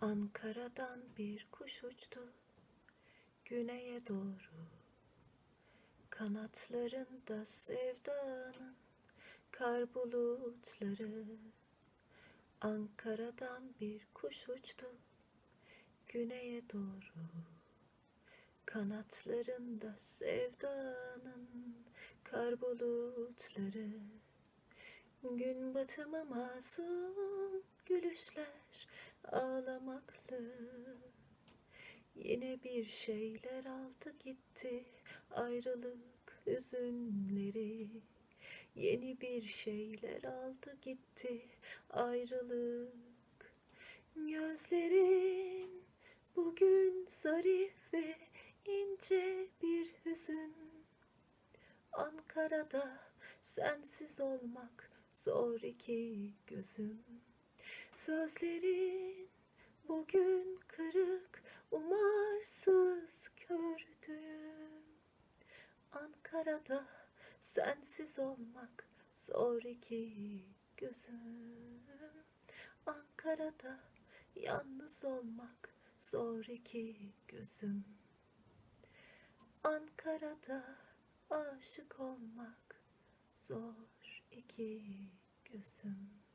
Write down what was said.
Ankara'dan bir kuş uçtu güneye doğru. Kanatlarında sevdanın kar bulutları. Ankara'dan bir kuş uçtu güneye doğru. Kanatlarında sevdanın kar bulutları. Gün batımı masum gülüşler ağlamaklı. Yine bir şeyler aldı gitti ayrılık hüzünleri. Yeni bir şeyler aldı gitti ayrılık. Gözlerin bugün zarif ve ince bir hüzün. Ankara'da sensiz olmak zor iki gözüm. Sözlerin Ankara'da sensiz olmak zor iki gözüm. Ankara'da yalnız olmak zor iki gözüm. Ankara'da aşık olmak zor iki gözüm.